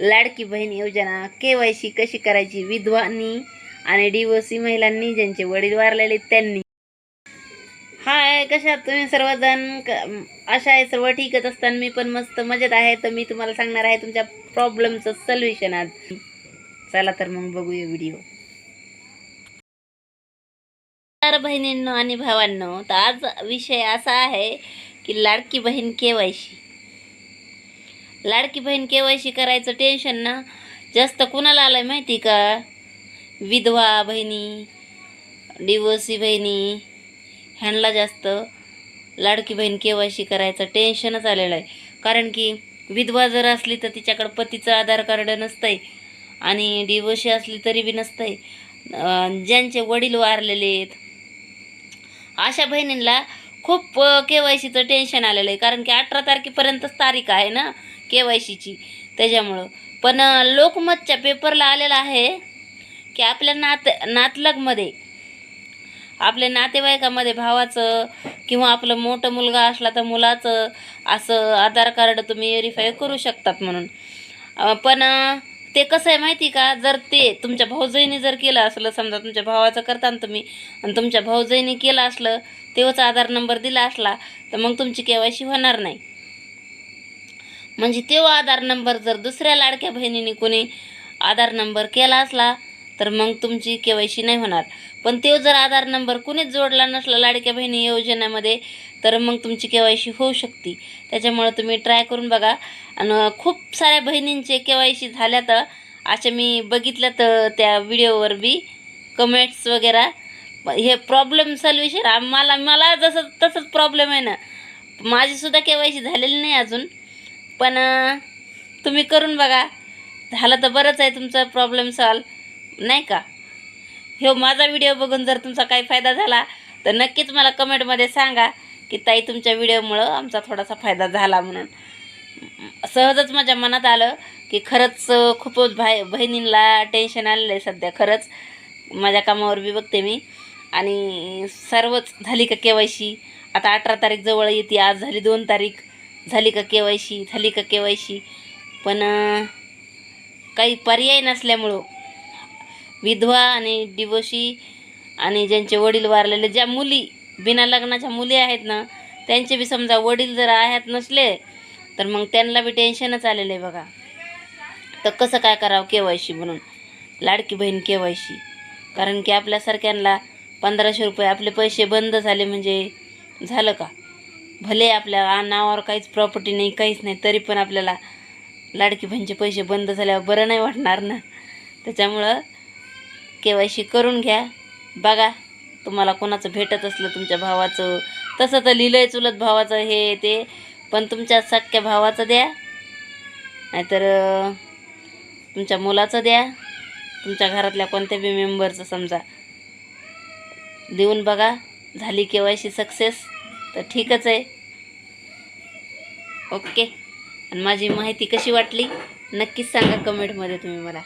लाडकी बहीण योजना के Y C कशी करायची? विधवांनी आणि डिवोसी महिलांनी ज्यांचे वडील वारलेले त्यांनी. हाय कशात तुम्ही सर्वजण? अशा आहे सर्व ठीकच असताना मी पण मस्त मजेत आहे. तर मी तुम्हाला सांगणार आहे तुमच्या प्रॉब्लेमचं सल्युशन आज. चला तर मग बघूया व्हिडिओ तर बहिणींनो आणि भावांनो. तर आज विषय असा आहे की लाडकी बहीण केवायशी लाडकी बहीण केवायसी करायचं टेन्शन ना. जास्त कुणाला आलंय माहिती का? विधवा बहिणी डिवोर्सी बहिणी ह्यांना जास्त लाडकी बहीण केवायसी करायचं टेन्शनच आलेलं आहे. कारण की विधवा जर असली तर तिच्याकडं पतीचं आधार कार्ड नसतंय आणि डिवोर्सी असली तरी बी नसतंय. ज्यांचे वडील वारलेले आहेत अशा बहिणींना खूप के वाय सीचं टेन्शन आलेलं आहे. कारण की अठरा तारखेपर्यंतच तारीख आहे ना. के वाय सीची. त्याच्यामुळं. पण लोकमतच्या पेपरला आलेलं आहे की आपल्या नात नातलगमध्ये आपल्या नातेवाईकामध्ये भावाचं किंवा आपलं मोठं मुलगा असला तर मुलाचं असं आधार कार्ड तुम्ही व्हेरीफाय करू शकतात म्हणून. पण ते कसं आहे माहिती का? जर ते तुमच्या भाऊजाईने जर केलं असलं समजा तुमच्या भावाचं करता ना तुम्ही आणि तुमच्या भाऊजाईने केलं असलं तेव्हाच आधार नंबर दिला असला तर मग तुमची केवायसी होणार नाही. म्हणजे तो आधार नंबर जर दुसऱ्या लाडक्या बहिणीने कोणी आधार नंबर केला असला तर मग तुमची के वाय सी नाही होणार. पण तो जर आधार नंबर कुणीच जोडला नसला लाडक्या बहिणी योजनेमध्ये तर मग तुमची के वाय सी होऊ शकते. त्याच्यामुळं तुम्ही ट्राय करून बघा. आणि खूप साऱ्या बहिणींचे के वाय सी झाल्या तर अशा मी बघितल्या तर त्या व्हिडिओवर बी कमेंट्स वगैरे. हे प्रॉब्लेम सॉल्युशन मला मला जसं तसंच प्रॉब्लेम आहे ना. माझीसुद्धा के वाय सी झालेली नाही अजून. पण तुम्ही करून बघा. झालं तर बरंच आहे तुमचा प्रॉब्लेम सॉल्व नाही का? ह्यो माझा व्हिडिओ बघून जर तुमचा काही फायदा झाला तर नक्कीच मला कमेंटमध्ये सांगा की ताई तुमच्या व्हिडिओमुळं आमचा थोडासा फायदा झाला म्हणून. सहजच माझ्या मनात आलं की खरंच खूपच भाई बहिणींना टेन्शन आलेलं आहे सध्या खरंच. माझ्या कामावर बी बघते मी. आणि सर्वच झाली का के वाय सी? आता अठरा तारीख जवळ येते आज झाली दोन तारीख. झाली का के वाय सी? झाली का के वाय सी? पण काही पर्याय नसल्यामुळं विधवा आणि डिवोशी आणि ज्यांचे वडील वारलेले ज्या मुली बिना लग्नाच्या मुली आहेत ना त्यांचे बी समजा वडील जर आहेत नसले तर मग त्यांना बी टेन्शनच आलेलं आहे बघा. तर कसं काय करावं के वाय सी म्हणून? लाडकी बहीण के वाय सी. कारण की आपल्यासारख्यांना पंधराशे रुपये आपले पैसे बंद झाले म्हणजे झालं का? भले आपल्या नावावर काहीच प्रॉपर्टी नाही काहीच नाही तरी पण आपल्याला लाडकी बहिणीचे पैसे बंद झाल्यावर बरं नाही वाटणार ना. त्याच्यामुळं के वाय सी करून घ्या. बघा तुम्हाला कोणाचं भेटत असलं तुमच्या भावाचं तसं तर लिहिलं आहे चुलत भावाचं हे ते पण तुमच्या सख्या भावाचं द्या. नाहीतर तुमच्या मुलाचं द्या. तुमच्या घरातल्या कोणत्या बी मेंबरचं समजा. देऊन बघा झाली के वाय सी सक्सेस तर ठीकच आहे. ओके. आणि माझी माहिती कशी वाटली? नक्कीच सांगा कमेंटमध्ये तुम्ही मला.